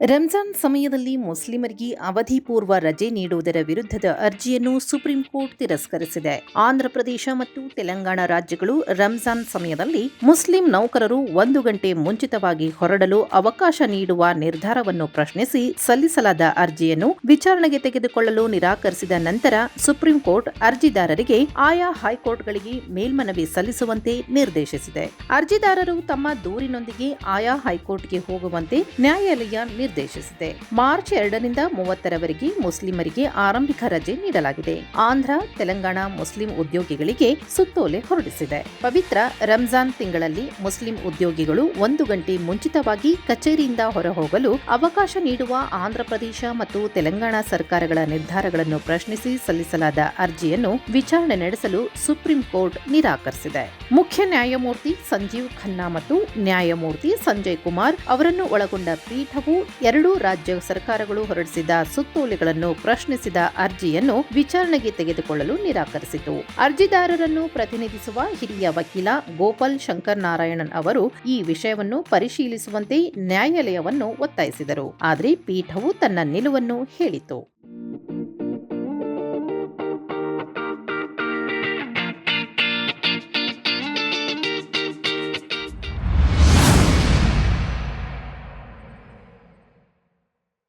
ರಂಜಾನ್ ಸಮಯದಲ್ಲಿ ಮುಸ್ಲಿಮರಿಗೆ ಅವಧಿ ಪೂರ್ವ ರಜೆ ನೀಡುವುದರ ವಿರುದ್ಧದ ಅರ್ಜಿಯನ್ನು ಸುಪ್ರೀಂ ಕೋರ್ಟ್ ತಿರಸ್ಕರಿಸಿದೆ. ಆಂಧ್ರಪ್ರದೇಶ ಮತ್ತು ತೆಲಂಗಾಣ ರಾಜ್ಯಗಳು ರಂಜಾನ್ ಸಮಯದಲ್ಲಿ ಮುಸ್ಲಿಂ ನೌಕರರು ಒಂದು ಗಂಟೆ ಮುಂಚಿತವಾಗಿ ಹೊರಡಲು ಅವಕಾಶ ನೀಡುವ ನಿರ್ಧಾರವನ್ನು ಪ್ರಶ್ನಿಸಿ ಸಲ್ಲಿಸಲಾದ ಅರ್ಜಿಯನ್ನು ವಿಚಾರಣೆಗೆ ತೆಗೆದುಕೊಳ್ಳಲು ನಿರಾಕರಿಸಿದ ನಂತರ ಸುಪ್ರೀಂ ಕೋರ್ಟ್ ಅರ್ಜಿದಾರರಿಗೆ ಆಯಾ ಹೈಕೋರ್ಟ್ಗಳಿಗೆ ಮೇಲ್ಮನವಿ ಸಲ್ಲಿಸುವಂತೆ ನಿರ್ದೇಶಿಸಿದೆ. ಅರ್ಜಿದಾರರು ತಮ್ಮ ದೂರಿನೊಂದಿಗೆ ಆಯಾ ಹೈಕೋರ್ಟ್ಗೆ ಹೋಗುವಂತೆ ನ್ಯಾಯಾಲಯ ನಿರ್ದೇಶಿಸಿದೆ. ಮಾರ್ಚ್ ಎರಡರಿಂದ ಮೂವತ್ತರವರೆಗೆ ಮುಸ್ಲಿಮರಿಗೆ ಆರಂಭಿಕ ರಜೆ ನೀಡಲಾಗಿದೆ. ಆಂಧ್ರ, ತೆಲಂಗಾಣ ಮುಸ್ಲಿಂ ಉದ್ಯೋಗಿಗಳಿಗೆ ಸುತ್ತೋಲೆ ಹೊರಡಿಸಿದೆ. ಪವಿತ್ರ ರಂಜಾನ್ ತಿಂಗಳಲ್ಲಿ ಮುಸ್ಲಿಂ ಉದ್ಯೋಗಿಗಳು ಒಂದು ಗಂಟೆ ಮುಂಚಿತವಾಗಿ ಕಚೇರಿಯಿಂದ ಹೊರಹೋಗಲು ಅವಕಾಶ ನೀಡುವ ಆಂಧ್ರಪ್ರದೇಶ ಮತ್ತು ತೆಲಂಗಾಣ ಸರ್ಕಾರಗಳ ನಿರ್ಧಾರಗಳನ್ನು ಪ್ರಶ್ನಿಸಿ ಸಲ್ಲಿಸಲಾದ ಅರ್ಜಿಯನ್ನು ವಿಚಾರಣೆ ನಡೆಸಲು ಸುಪ್ರೀಂ ಕೋರ್ಟ್ ನಿರಾಕರಿಸಿದೆ. ಮುಖ್ಯ ನ್ಯಾಯಮೂರ್ತಿ ಸಂಜೀವ್ ಖನ್ನಾ ಮತ್ತು ನ್ಯಾಯಮೂರ್ತಿ ಸಂಜಯ್ ಕುಮಾರ್ ಅವರನ್ನು ಒಳಗೊಂಡ ಪೀಠವು ಎರಡೂ ರಾಜ್ಯ ಸರ್ಕಾರಗಳು ಹೊರಡಿಸಿದ ಸುತ್ತೋಲೆಗಳನ್ನು ಪ್ರಶ್ನಿಸಿದ ಅರ್ಜಿಯನ್ನು ವಿಚಾರಣೆಗೆ ತೆಗೆದುಕೊಳ್ಳಲು ನಿರಾಕರಿಸಿತು. ಅರ್ಜಿದಾರರನ್ನು ಪ್ರತಿನಿಧಿಸುವ ಹಿರಿಯ ವಕೀಲ ಗೋಪಾಲ್ ಶಂಕರ್ ನಾರಾಯಣನ್ ಅವರು ಈ ವಿಷಯವನ್ನು ಪರಿಶೀಲಿಸುವಂತೆ ನ್ಯಾಯಾಲಯವನ್ನು ಒತ್ತಾಯಿಸಿದರು. ಆದರೆ ಪೀಠವು ತನ್ನ ನಿಲುವನ್ನು ಹೇಳಿತು.